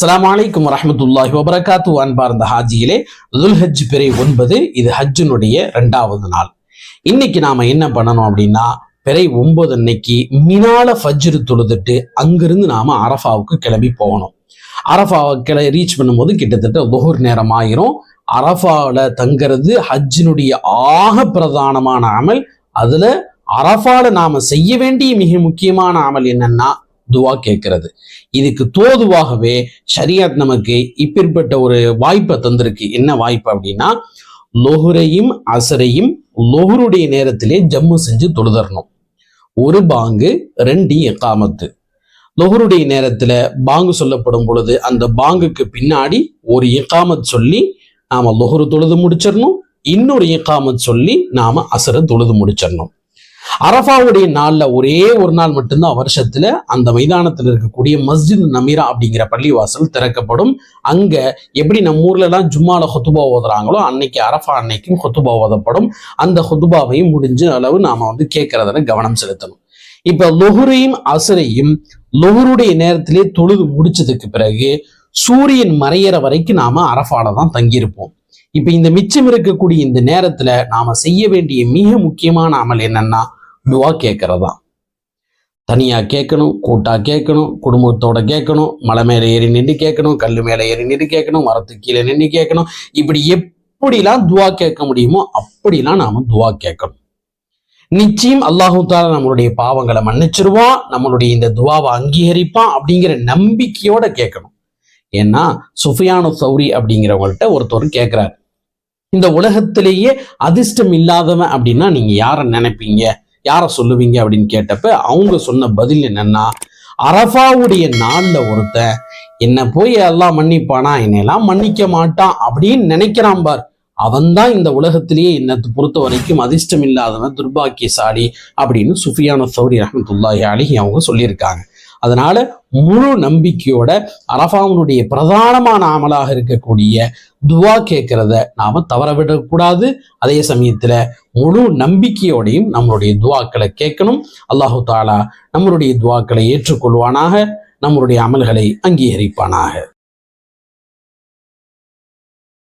அஸ்லாம் அலைக்கும் வரமத்துல்லாஹி வபரகாத்து. அன்பார்ந்த ஹாஜியிலே துல்ஹஜ் பிறை ஒன்பது இது ஹஜ்ஜினுடைய ரெண்டாவது நாள். இன்னைக்கு நாம என்ன பண்ணணும் அப்படின்னா பிறை ஒன்பது அன்னைக்கு மினால ஃபஜ்ரு தொழுதுட்டு அங்கிருந்து நாம அரஃபாவுக்கு கிளம்பி போகணும். அரஃபாவை கிள ரீச் பண்ணும்போது கிட்டத்தட்ட லுஹுர் நேரம் ஆயிரும். அரஃபாவில் தங்கிறது ஹஜ்ஜினுடைய ஆக பிரதானமான அமல். அதுல அரஃபால நாம செய்ய வேண்டிய மிக முக்கியமான அமல் என்னன்னா துவா கேட்கறது. இதுக்கு தோதுவாகவே ஷரியாத் நமக்கு இப்பேற்பட்ட ஒரு வாய்ப்பை தந்திருக்கு. என்ன வாய்ப்பு அப்படின்னா லொஹுரையும் அசரையும் லொஹுருடைய நேரத்திலே ஜம்மு செஞ்சு தொழுதரணும். ஒரு பாங்கு ரெண்டு எக்காமத்து லொஹருடைய நேரத்துல பாங்கு சொல்லப்படும் பொழுது அந்த பாங்குக்கு பின்னாடி ஒரு இக்காமத் சொல்லி நாம லொஹரு தொழுது முடிச்சிடணும் இன்னொரு இக்காமத் சொல்லி நாம அசரை தொழுது முடிச்சிடணும் அரஃபாவுடைய நாள்ல ஒரே ஒரு நாள் மட்டும்தான் வருஷத்துல அந்த மைதானத்தில் இருக்கக்கூடிய மஸ்ஜித் நமீரா அப்படிங்கிற பள்ளிவாசல் திறக்கப்படும். அங்க எப்படி நம்ம ஊர்லலாம் ஜும்மாவில் ஜும்மால ஹொத்துபா ஓதுறாங்களோ அன்னைக்கு அரஃபா அன்னைக்கும் ஹொத்துபா ஓதப்படும். அந்த ஹொத்துபாவையும் முடிஞ்ச அளவு நாம வந்து கேட்கறதுல கவனம் செலுத்தணும். இப்ப லொஹுரையும் அசரையும் லொஹுருடைய நேரத்திலே தொழுது முடிச்சதுக்கு பிறகு சூரியன் மறையிற வரைக்கும் நாம அரஃபால தான் தங்கியிருப்போம். இப்ப இந்த மிச்சம் இருக்கக்கூடிய இந்த நேரத்துல நாம செய்ய வேண்டிய மிக முக்கியமான அமல் என்னன்னா துவா தான் தனியா கேட்கணும் கூட்டா கேட்கணும் குடும்பத்தோட கேட்கணும் மலை மேலே ஏறி நின்று கேட்கணும் கல் மேலே ஏறி நின்று கேட்கணும் மரத்து கீழே நின்று கேட்கணும். இப்படி எப்படிலாம் துவா கேட்க முடியுமோ அப்படிலாம் நாம துவா கேட்கணும். நிச்சயம் அல்லாஹு தாலா நம்மளுடைய பாவங்களை மன்னிச்சிருவான் நம்மளுடைய இந்த துவாவை அங்கீகரிப்பான் அப்படிங்கிற நம்பிக்கையோட கேட்கணும். ஏன்னா சுஃபியானு சௌரி அப்படிங்கிறவங்கள்ட்ட ஒருத்தர் கேட்கிறாரு. இந்த உலகத்திலேயே அதிர்ஷ்டம் இல்லாதவன் அப்படின்னா நீங்க யாரை நினைப்பீங்க? யாரை சொல்லுவீங்க அப்படின்னு கேட்டப்ப அவங்க சொன்ன பதில் என்னன்னா அரஃபாவுடைய நாளில் ஒருத்தன் என்ன போய் எல்லாம் மன்னிப்பானா? என்னையெல்லாம் மன்னிக்க மாட்டான் அப்படின்னு நினைக்கிறான் பார். அவன்தான் இந்த உலகத்திலேயே என்னை பொறுத்த வரைக்கும் அதிர்ஷ்டம் இல்லாதவன் துர்பாக்கியசாலி அப்படின்னு சுஃபியான சௌரி ரஹமத்துல்லாஹி அலிஹி அவங்க சொல்லியிருக்காங்க. அதனால முழு நம்பிக்கையோட அரஃபாவுனுடைய பிரதானமான அமலாக இருக்கக்கூடிய துவா கேட்கிறத நாம தவற விடக்கூடாது அதே சமயத்துல முழு நம்பிக்கையோடையும் நம்மளுடைய துவாக்களை கேட்கணும். அல்லாஹு தாலா நம்மளுடைய துவாக்களை ஏற்றுக்கொள்வானாக நம்மளுடைய அமல்களை அங்கீகரிப்பானாக.